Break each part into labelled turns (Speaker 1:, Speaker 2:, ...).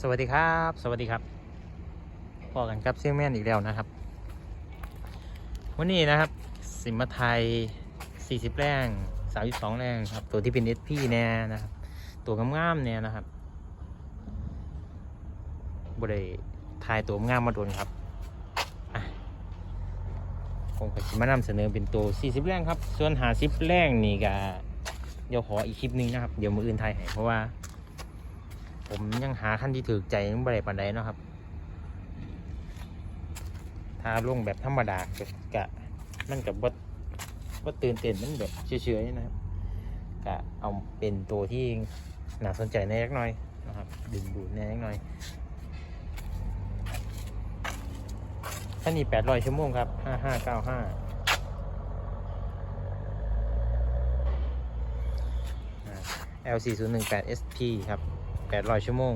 Speaker 1: สวัสดีครับ สวัสดีครับพอกันครับเซี่ยงแม่นอีกแล้วนะครับ วันนี้นะครับ สิมาไทย 40 แรง32 แรงครับ ตัวที่เป็น SP แน่นะครับ ตัวงามๆเนี่ยนะครับบริทายตัวงามมาโดนครับอะผมก็จะมานำเสนอเป็นตัว 40 แรงครับ ส่วน 50 แรงนี่ก็เดี๋ยวขออีกคลิปนึงนะครับ เดี๋ยวมืออื่นไทยให้เพราะว่า ผมยังหาขั้นที่ถือใจยังบ่ได้ปานใดเนาะครับถ้าลงแบบธรรมดากกะมันกับว่าว่าตื่นเต้นมันแบบเฉยๆนะครับกะเอาเป็นตัวที่น่าสนใจในเล็กน้อยนะครับดึงดูดในเล็กน้อยท่านี้800ชั่วโมงครับ5595 L4018 SP ครับ 800 ชั่วโมง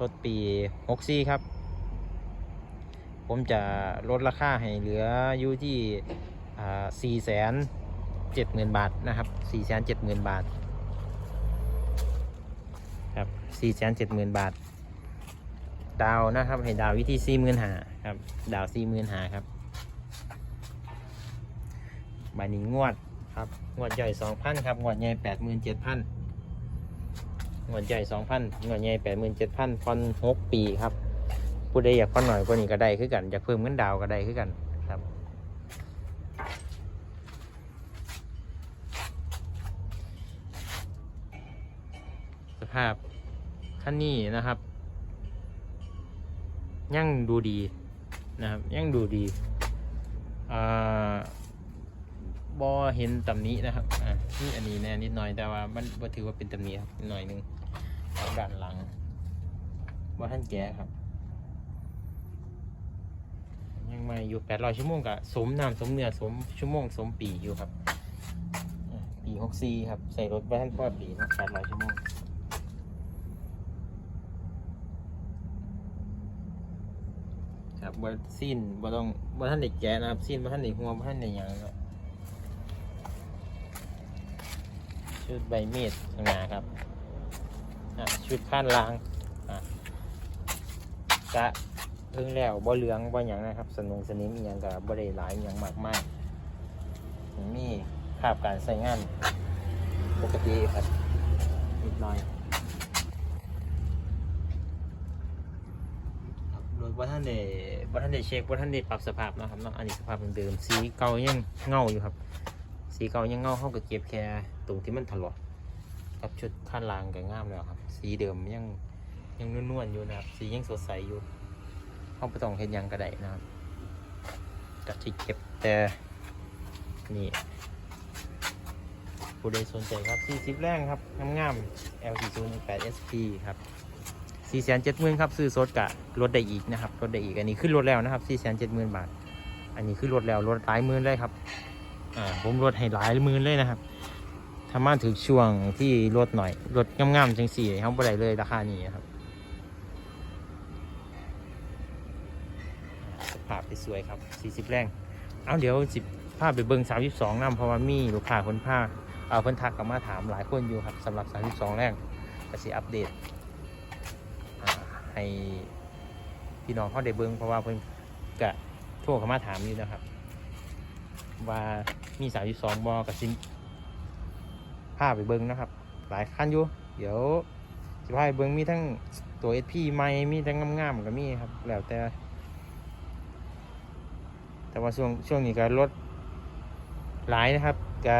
Speaker 1: รถปี 64 ครับ ผมจะลดราคาให้เหลืออยู่ที่สี่แสนเจ็ดหมื่นบาทนะครับสี่แสนเจ็ดหมื่นบาท ครับสี่แสนเจ็ดหมื่นบาท ดาวนะครับให้ดาววิธีสี่หมื่นหาครับ ดาวสี่หมื่นหาครับใบนี้งวดครับ งวดใหญ่สองพันครับ งวดใหญ่แปดหมื่น เจ็ดพันงวดใหญ่สองพันงวดใหญ่แปดหมื่นเจ็ดพันพอนหกปีครับผู้ใดอยากพอนหน่อยกว่านี้ก็ได้คือกันอยากเพิ่มเงินดาวก็ได้คือกันครับสภาพคันนี้นะครับยังดูดีนะครับยังดูดีอ่าบอเห็นตำหนี้นะครับอ่านี่อันนี้แน่นิดหน่อยแต่ว่ามันบ่ถือว่าเป็นตำหนี้ครับหน่อยหนึง ด้านหลังว่าท่านแก่ครับ ยังมาอยู่แปดร้อยชั่วโมงกับสมน้ำสมเนื้อสมชั่วโมงสมปีอยู่ครับ ปีหกสี่ครับใส่รถบ้านพ่อปีนะแปดร้อยชั่วโมงครับบสิ้นบ่ต้องบ่ท่านเด็กแก่นะครับสิ้นบ่ท่านเด็กหัวบ่ท่านเด็กยังครับชุดใบมีดข้างหน้าครับ ชุดข้านล่างอะเพิ่งแล้วบ่เหลืองบ่หยังนะครับ สนุงสนิมอย่างกับบ่ได้หลายอย่างมากมากมีภาพการใช้งาน ปกติครับนิดหน่อยโดยว่าท่านได้ว่าท่านได้เช็คว่าท่านได้ปรับสภาพนะครับเนาะอันนี้สภาพเดิมสีเก่ายังเงาอยู่ครับ สีเก่ายังเงาเขาก็เก็บแค่ตรงที่มันถลอก กับชุดข้านล่างก็งามแล้วครับ สีเดิมยังยังนวลๆอยู่นะครับ สียังสดใสอยู่เขาไปต้องเห็นยังกระไดนะครับกับที่เก็บแต่นี่ผู้ใดสนใจครับ40แรงครับงามๆ L4018 SP ครับ470,000ครับซื้อสดกะลดได้อีกนะครับลดได้อีกอันนี้ขึ้นรถแล้วนะครับ470,000 บาท อันนี้ขึ้นรถแล้วลดหลายหมื่นเลยครับอ่าผมลดให้หลายหมื่นเลยนะครับ ถ้ามาถึงช่วงที่ลดหน่อยลดงามๆจังสี่เขาบ่ได้เลยราคานี้ครับภาพสวยๆครับ 40 แรง เอาเดี๋ยวสิภาพไปเบิ้ง32นํเพราะว่ามีลูกค้าคนภาคเอาเพิ่นทักกลับมาถามหลายคนอยู่ครับสำหรับ 32 แรงก็สิอัปเดตให้พี่น้องเขาได้เบิ้งเพราะว่าเพิ่นกะโทรเข้ามาถามอยู่นะครับ ว่ามี 32บอกับสิ ภาพไปเบิ้งนะครับ หลายคันอยู่ เดี๋ยวสิพาไปเบิ้งมีทั้งตัว SP ใหม่มีทั้งงามๆก็มีครับ แล้วแต่ แต่ว่าช่วงช่วงนี้ก็ลดหลายนะครับก็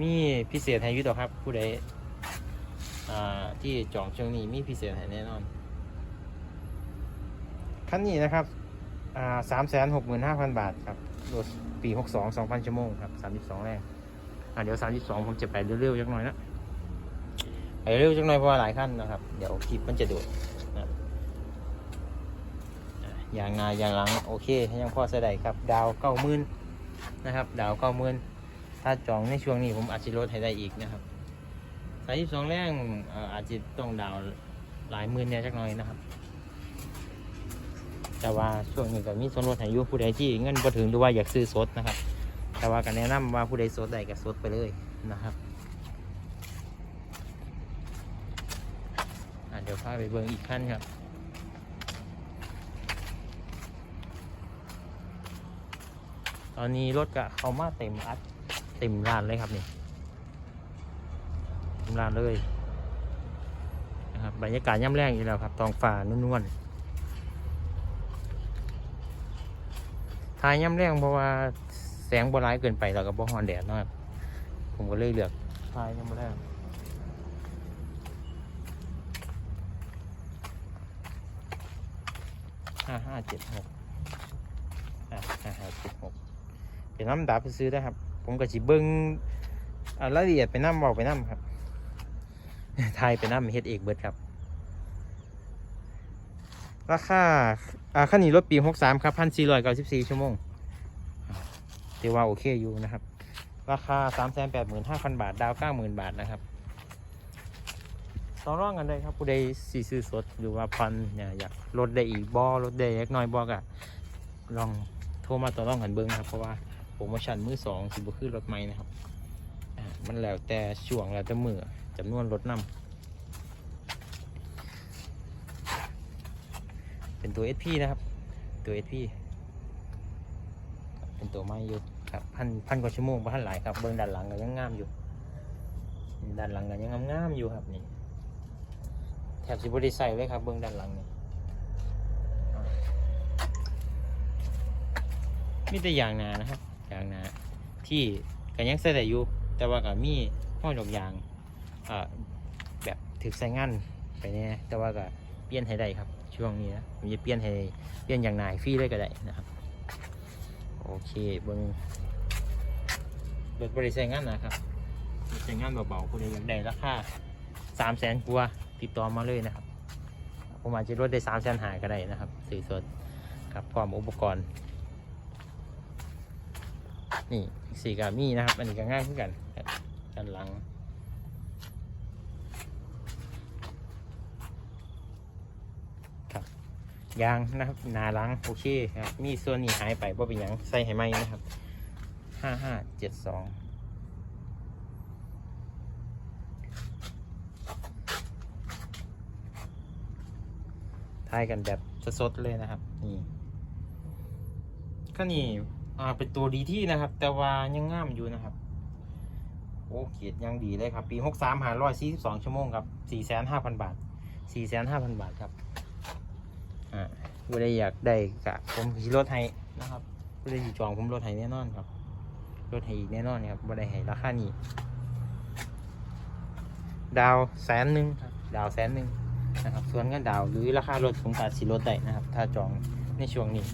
Speaker 1: มีพิเศษให้ยุดอกครับ ผู้ใดที่จองช่วงนี้มีพิเศษให้แน่นอนคันนี้นะครับสามแสนหกหมื่นห้าพันบาทครับรถปีหกสองสองพันชั่วโมงครับสามสิบสองแรก อ่าเดี๋ยวสามสิบสองผมจะไปเร็วๆจักหน่อยนะไปเร็วจักหน่อยเพราะว่าหลายขั้นนะครับ เดี๋ยวคลิปมันจะโดดอย่างหนาอย่างหลังโอเคยังพอใส่ได้ครับ ดาวเก้าหมื่นนะครับ ดาวเก้าหมื่นถ้าจองในช่วงนี้ผมอาจจะลดให้ได้อีกนะครับสายที่สองแรงเอ่ออาจจะต้องดาวหลายหมื่นเนี่ยจักหน่อยนะครับ แต่ว่าช่วงนี้ก็มีส่วนลดให้ยุผู้ใดที่เงินพอถึงหรือว่าอยากซื้อสดนะครับ แต่ว่าก็แนะนำว่าผู้ใดสดได้ก็สดไปเลยนะครับเดี๋ยวพาไปเบิ่งอีกขั้นครับตอนนี้รถกะเขามาเต็มอัดเต็มร้านเลยครับนี่เต็มร้านเลยนะครับบรรยากาศย่ำแรงอยู่แล้วครับตองฟ้านวลๆทายย่ำแรงเพราะว่า แสงบร้ายเกินไปแล้วก็บ่ฮอนแดดเนาะครับผมก็เลยเลือกทายย่ำแรงห้าห้าเจ็ดหกอ่าห้าห้าเจ็ดหกเป็นน้ำดับไปซื้อได้ครับ ผมก็สิเบิ้งอ่ารายละเอียดไปน้ำบอกไปน้ำครับไทยไปน้ำเฮ็ดเอกเบิดครับ ราคาอ่าคันนี้รถปี63ครับ1,494ชั่วโมง ถือว่าโอเคอยู่นะครับ ราคา385,000บาท ดาว90,000บาทนะครับต้อร้องกันเลยครับผู้ใดสีซื้อสดหรือว่าพันเนี่ยอยากลดได้อีกบอลดได้เล็กน้อยบอกอะลองโทรมาต่อรองกันเบิ้งครับ เพราะว่าโปรโมชั่นมือสองสิบคือรถใหม่นะครับมันแล้วแต่ช่วงแล้วแต่มือจำนวนรถนำเป็นตัว SP นะครับ ตัว SP เป็นตัวไม่อยู่ครับพันพันกว่าชั่วโมงพันหลายครับเบื้องด้านหลังก็ยังงามอยู่ด้านหลังก็ยังงามๆอยู่ครับนี่แถบสิบริใส่เลยครับเบื้องด้านหลังนี่มีแต่อย่างนานะครับยางนะที่ก็ยังใส่ได้อยู่แต่ว่าก็มีห้อยดอกยางอ่าแบบถึกใส่งานไปเนี่ยแต่ว่าก็เปลี่ยนให้ได้ครับ ช่วงนี้นะผมจะเปลี่ยนให้เปลี่ยนอย่างนายฟรีเลยก็ได้นะครับ โอเคเบิ้งรถบริษัทงานนะครับบริษัทงานเบาๆคุณอยากได้ราคาสามแสนกว่าติดต่อมาเลยนะครับ ผมอาจจะลดได้สามแสนหายก็ได้นะครับสื่อสดกับพร้อมอุปกรณ์ นี่สีกามีนะครับ อันนี้ก็ง่ายเหมือนกันครับด้านหลัง ครับ ยางนะครับหนาลังโอเคครับมีส่วนนี้หายไปเพราะเป็นหยังใส่ให้ไหมนะครับห้าห้าเจ็ดสองทายกันแบบสดๆเลยนะครับ นี่ก็นี่อ่าเป็นตัวดีที่นะครับ แต่ว่ายังง่ามอยู่นะครับ โอ้เกียรติยังดีเลยครับ ปีหกสามหาร้อยสี่สิบสองชั่วโมงครับสี่แสนห้าพันบาทสี่แสนห้าพันบาทครับ อ่าผู้ใดอยากได้กะผมสิลดให้นะครับผู้ใดอยู่จองผมลดให้แน่นอนครับลดให้อีกแน่นอนครับบ่ได้ให้ราคานี้ดาวแสนหนึ่งครับดาวแสนหนึ่งนะครับส่วนเงินดาวหรือราคารถผมกาสิลดได้นะครับ ถ้าจองในช่วงนี้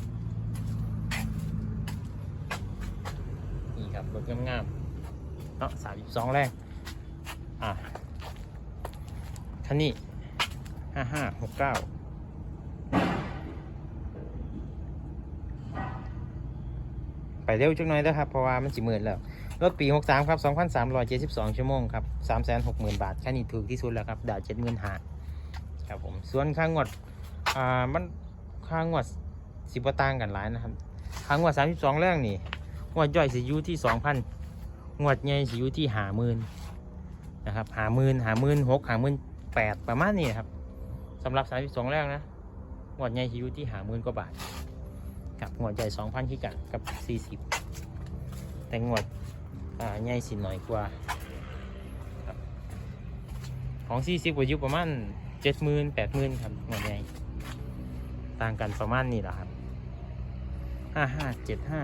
Speaker 1: นี่ครับรถงามๆเนาะสามสองแรงอะคันนี้ห้าห้าหกเก้าไป เร็วจังหน่อยนะครับ เพราะว่ามันสิหมื่นแล้ว รถปี 63 ครับ 2,372 ชั่วโมงครับ 360,000 บาทคันนี้ถูกที่สุดแล้วครับดาว70,000หาครับผม ส่วนค่างวด อ่า มันค่างวดสิบต่างกันหลายนะครับ ค่างวด 32 แรงนี่งวดย่อยสิอยู่ที่สองพันงวดใหญ่สิอยู่ที่หาหมื่นนะครับหาหมื่นหาหมื่นหกหาหมื่นแปดประมาณนี้ครับสำหรับสามสิบสองแรกนะงวดใหญ่สิอยู่ที่หาหมื่นกว่าบาท งวดใหญ่สองพันที่กันกับสี่สิบแต่งวดใหญ่สิหน่อยกว่า ของสี่สิบกว่าอยู่ประมาณเจ็ดหมื่นแปดหมื่นครับงวดใหญ่ต่างกันประมาณนี้แหละครับห้าห้าเจ็ดห้า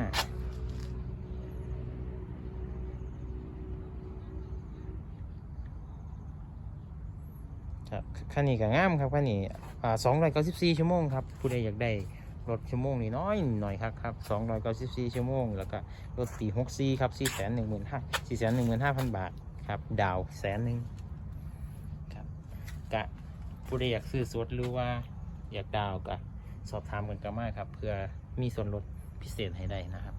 Speaker 1: ครับคันนี้ก็งามครับคันนี้อ่าสองร้อยเก้าสิบสี่ชั่วโมงครับผู้ใดอยากได้ รถชั่วโมงนี่น้อยหน่อยครับครับสองร้อยเก้าสิบสี่ชั่วโมง แล้วก็รถปีหกสี่ครับสี่แสนหนึ่งหมื่นห้าสี่แสนหนึ่งหมื่นห้าพันบาทครับ ดาวแสนหนึ่งครับกะผู้ใดอยากซื้อสดหรือว่าอยากดาวก็สอบถามกันก็มาครับ เพื่อมีส่วนลดพิเศษให้ได้นะครับ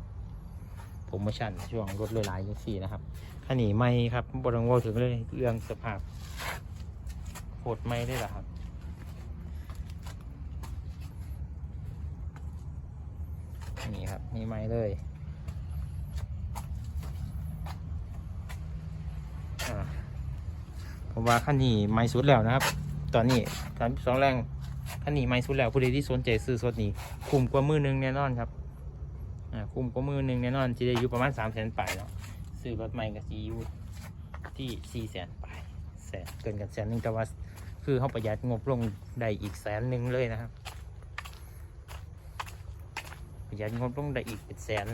Speaker 1: โปรโมชั่นช่วงลดหลายๆยี่สี่นะครับคันนี้ไม่ครับบรังวาถึงเลยเรื่องสภาพโหดไม่ได้หรอครับ นี่ครับ มีไม้เลยผมว่าขั้นนี้ไม้สุดแล้วนะครับ ตอนนี้สามสองแรงคันนี้ไม่สุดแล้วผู้ใดที่สนใจซื้อสดนี้คุ้มกว่ามือหนึงแน่นอนครับคุ้มกว่ามือหนึงแน่นอนจะได้อยู่ประมาณสามแสนปลายเนาะซื้อรถใหม่กับซียูที่สี่แสนปลายแสนเกินกันแสนหนึ่งแต่ว่าคือเขาประหยัดงบลงได้อีกแสนหนึ่งเลยนะครับ ประหยัดงบลงได้อีกเป็นแสน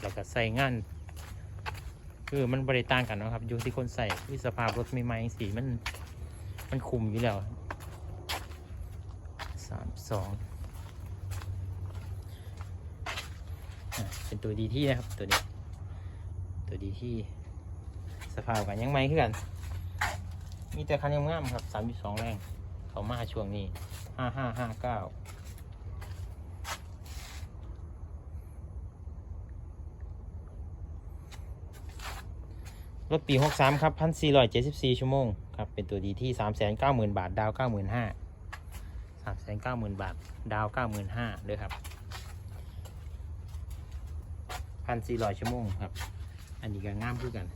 Speaker 1: แล้วก็ใส่งาน คือมันบริต่างกันนะครับ อยู่ที่คนใส่วิสภาพรถใหม่ๆสีมัน มันคุมอยู่แล้วสามสองเป็นตัวดีที่นะครับตัวนี้ตัวดีที่สภาพกันยังไม่ขึ้นกันมีแต่คันงามๆครับสามสองแรง เขามาช่วงนี้ห้าห้าห้าเก้า รถปี 63 ครับ 1,474 ชั่วโมงครับ เป็นตัวดีที่ 390,000 บาท ดาว 95,000 390,000 บาท ดาว 95,000ด้วยครับ 1,400 ชั่วโมงครับ อันนี้ก็ง่ามคือกัน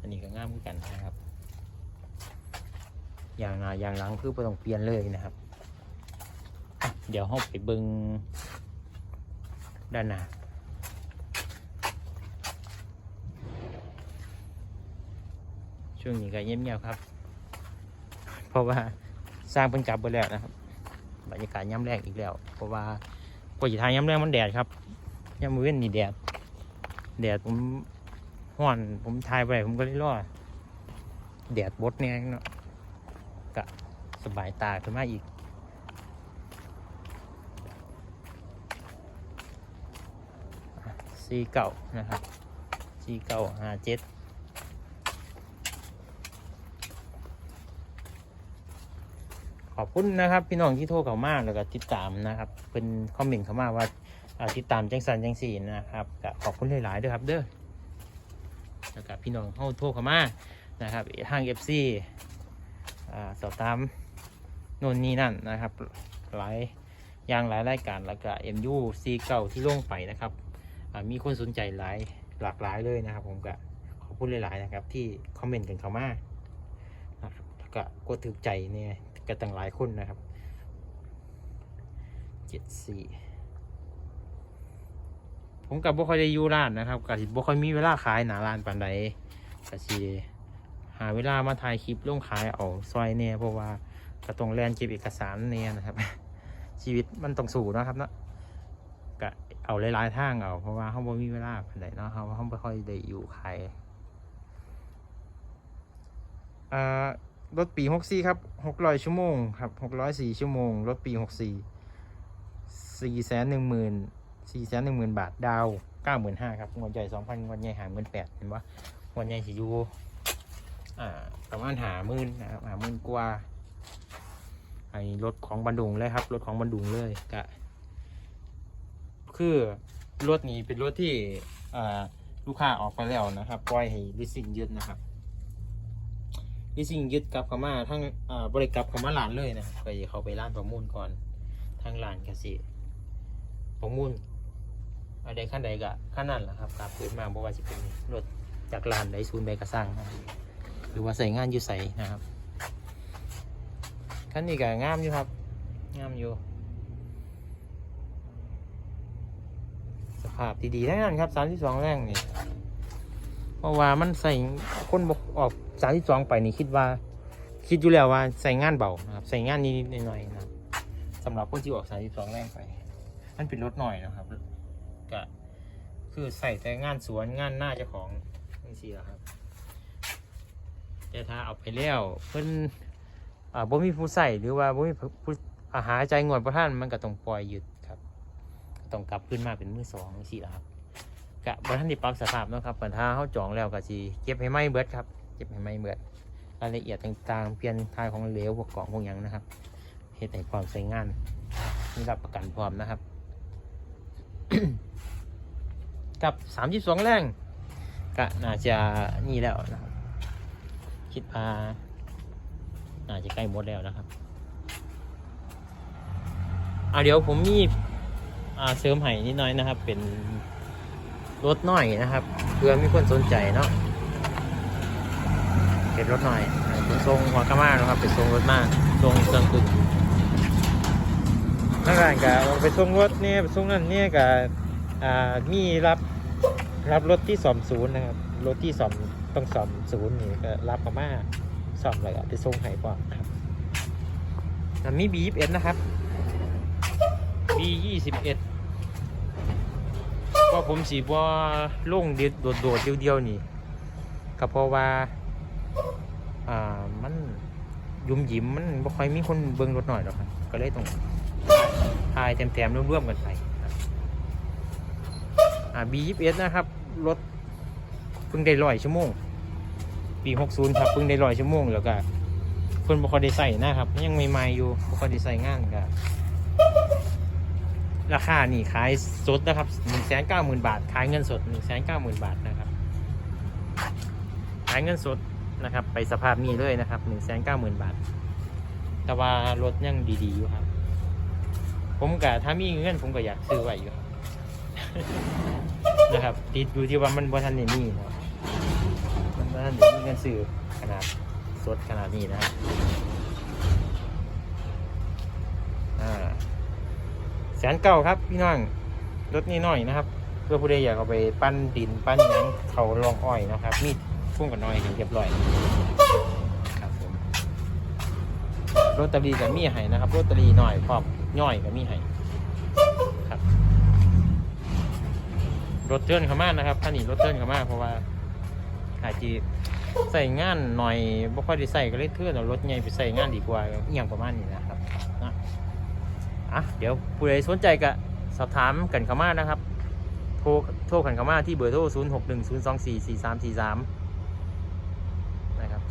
Speaker 1: อันนี้ก็ง่ามคือกันนะครับ อย่างหน้าอย่างหลังคือไม่ต้องเปลี่ยนเลยนะครับ เดี๋ยวเราไปเบิงด้านหน้า ช่วงนี้ก็เงียบๆครับ เพราะว่าสร้างเป็นกลับไปแล้วนะครับ บรรยากาศย่ำแรงอีกแล้ว เพราะว่าปกติทางย่ำแรงมันแดดครับย่ำมือเว้นนี่แดด แดดผมห้อนผมทายไปผมก็เลยรอดแดดบดเนี่ยเนาะกะสบายตาขึ้นมาอีกซีเก่านะครับซีเก่าห้าเจ็ด ขอบ คุณนะครับพี่น้องที่โทรเข้ามาแล้วก็ติดตามนะครับเป็นคอมเมนต์เข้ามาว่าติดตามจังสันจังสีนะครับก็ขอบคุณหลายๆด้วยครับเด้อแล้วก็พี่น้องเข้าโทรเข้ามานะครับทางเอฟซีสอบถามโน่นนี่นั่นนะครับหลายอย่างหลายรายการแล้วก็เอ็มยูซีเก่าที่ลงไปนะครับมีคนสนใจหลายหลากหลายเลยนะครับ ผมก็ขอบคุณหลายๆนะครับที่คอมเมนต์กันเข้ามานะครับแล้วก็กดถูกใจเนี่ย กันตั้งหลายคนนะครับเจ็ดสี่ผมกับบ่ค่อยได้อยู่ร้านนะครับกับบ่ค่อยมีเวลาขายหนาร้านปานใดก็สิหาเวลามาถ่ายคลิปลงขายเอาซอยเนี่ยเพราะว่าก็ต้องแลนเก็บเอกสารเนี่ยนะครับ ชีวิตมันต้องสู้เนะครับเนาะก็เอาหลายๆทางเอาเพราะว่าเขาบ่มีเวลาปานใดเนาะเขาเขาบ่ค่อยได้อยู่ขายอ่า รถปีหกสี่ครับหกร้อยชั่วโมงครับหกร้อยสี่ชั่วโมง รถปีหกสี่สี่แสนหนึ่งหมื่นสี่แสนหนึ่งหมื่นบาทดาวเก้าหมื่นห้าครับงวดใหญ่สองพันงวดใหญ่หาหมื่นแปดเห็นปะงวดใหญ่สิอยูอ่าประมาณหาหมื่นนะครับหาหมื่นกว่าไอ้รถของบันดุงเลยครับรถของบันดุงเลยกะคือรถนี้เป็นรถที่อ่าลูกค้าออกไปแล้วนะครับปล่อยให้ลิสซิ่งยึดนะครับ ที่สิ่งยึดกลับเข้ามาทั้งอ่าบริกลับเข้ามาร้านเลยนะไปเขาไปร้านประมูลก่อนทางร้านกสิประมูลอะไรขั้นใดกะขั้นนั้นแหละครับกลับคืนมาบอกว่าจะเป็นรถจากร้านใดศูนย์ใดกระสร้างหรือว่าใส่งานอยู่ใส่นะครับขั้นนี้ก็งามอยู่ครับงามอยู่ สภาพดีๆทั้งนั้นครับสามที่สองแรงนี่เพราะว่ามันใส่คนบกออก สามที่สองไปนี่คิดว่า คิดอยู่แล้วว่าใส่งานเบานะครับใส่งานนิดๆหน่อยๆนะครับสำหรับคนที่ออกสามที่สองแรงไปมันเป็นรถหน่อยนะครับก็คือใส่แต่งานสวนงานหน้าเจ้าของนี่สิครับ แต่ถ้าเอาไปแล้วเพิ่นอ่าบ่มีผู้ใส่หรือว่าบ่มีผู้อาหารใจงวดประท่านมันก็ต้องปล่อยหยุดครับต้องกลับขึ้นมาเป็นมือสองนี่สิครับกะบ่ทันได้ปรับสภาพเนาะครับปัญหาเฮาจองแล้วก็สิเก็บให้ไหม้เบิดครับ ก็บให้ไม้เบิดรายละเอียดต่างๆ เปลี่ยนทายของเหลวพวกกล่องพวกหยังนะครับเฮ็ดให้พร้อมใช้งานมีรับประกันพร้อมนะครับ กับ32แรงก็น่าจะนี่แล้วนะครับ คิดว่าน่าจะใกล้หมดแล้วนะครับอ่าเดี๋ยวผมมีอ่าเสริมให้นิดน่อยนะครับ เป็นรถน่อยนะครับเพื่อมีคนสนใจเนาะ ก็บรถหน่อยไปส่งหัวกะมานะครับไปส่งรถมากส่งเครื่องขึ้นนั่นแหละกะไปส่งรถเนี่ยไปส่งนั่นเนี่ยกะอ่ามีรับรับรถที่สอมศูนย์นะครับรถที่สอมต้องสอมศูนย์นี่ก็รับกะมาสอมอะไรก็ไปส่งให้ก่อนครับมีบียี่สิบเอ็ดนะครับบียี่สิบเอ็ดว่าผมสีว่าลงเดียวโดดๆเดียวๆนี่ก็เพราะว่า อ่ามันยุ่มหยิมมันบ่ค่อยมีคนเบิ่งรถหน่อยหรอกครับก็เลยต้องทายแถมๆร่วมๆกันไปอ่า B21 นะครับ รถเพิ่งได้ร้อยชั่วโมงปี60ครับเพิ่งได้ร้อยชั่วโมงแล้วก็เพิ่นบ่ค่อยได้ใส่นะครับ ยังใหม่ๆอยู่บ่ค่อยได้ใส่งานก็ราคานี่ขายสดนะครับ190,000 บาท ขายเงินสด 190,000 บาทนะครับ ขายเงินสด นะครับ ไปสภาพนี้เลยนะครับ190,000บาท แต่ว่ารถยังดีๆอยู่ครับ ผมกับถ้ามีเงินผมก็อยากซื้อไว้อยู่นะครับติดอยู่ที่ว่ามันบ่ทันได้มีเนะมันบ่ทันได้มีเงินซื้อขนาดสดขนาดนี้นะครับแสนเก้าครับพี่น้องรถนี้น่อยนะครับ เพื่อผู้ใดอยากเอาไปปั้นดินปั้นหยังเขาลองอ้อยนะครับมี พุ่งกับน้อยเรียบร้อยครับผมโรตารีกับมีให้นะครับโรตารีหน่อยพร้อมย่อยกับมีให้ครับรถเทิร์นเขามานะครับท่านนี้รถเทิร์นเขามาเพราะว่าอาจจะใส่งานหน่อยบ่ค่อยได้ใส่ก็เลยเทิร์นเอารถใหญ่ไปใส่งานดีกว่าอย่างประมาณนี้นะครับนะอะเดี๋ยวผู้ใดสนใจก็สอบถามกันเข้ามานะครับ โทรโทรกันเข้ามาที่เบอร์โทร 061244343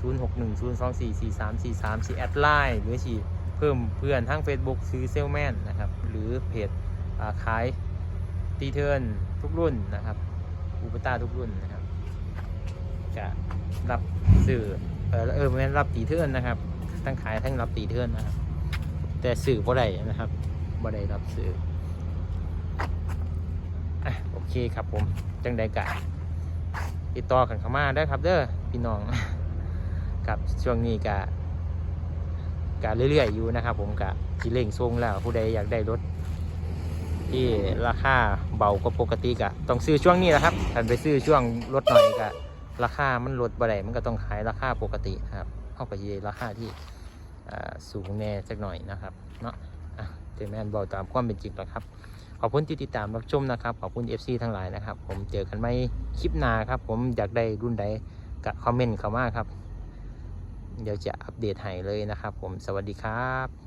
Speaker 1: 0 6 1 0 2 4 4 3 4 3นะครับ0 6 1 0 2 4 4 3 4 3สีแอดไลน์หรือสีเพิ่มเพื่อนทั้ง Facebook ซื้อเซลแมนนะครับ หรือเพจขายตีเทิร์นทุกรุ่นนะครับ อุปตาทุกรุ่นนะครับ จะรับสื่อเออเออไม่นรับตีเทิร์นนะครับ ทั้งขายทั้งรับตีเทิร์นนะครับ แต่สื่อบ่ได้นะครับบ่ได้รับสื่ออะโอเคครับผมจังใดกะติดต่อกันเข้ามาได้ครับเด้อพี่น้อง กับช่วงนี้กะกะเรื่อยๆอยู่นะครับ ผมกะจิเล่งทรงแล้วผู้ใดอยากได้รถที่ราคาเบากว่าปกติกะต้องซื้อช่วงนี้แหละครับถ้าไปซื้อช่วงลดหน่อยกะราคามันลดบ่ได้มันก็ต้องขายราคาปกติครับเข้ากับยีราคาที่สูงแน่สักหน่อยนะครับเนาะอะเจแมนบอกตามความเป็นจริงแล้วครับขอบคุณที่ติดตามรับชมนะครับขอบคุณ FC ทั้งหลายนะครับ ผมเจอกันไม่คลิปหน้าครับ ผมอยากได้รุ่นใดก็คอมเมนต์เข้ามาครับ เดี๋ยวจะอัปเดตให้เลยนะครับ ผมสวัสดีครับ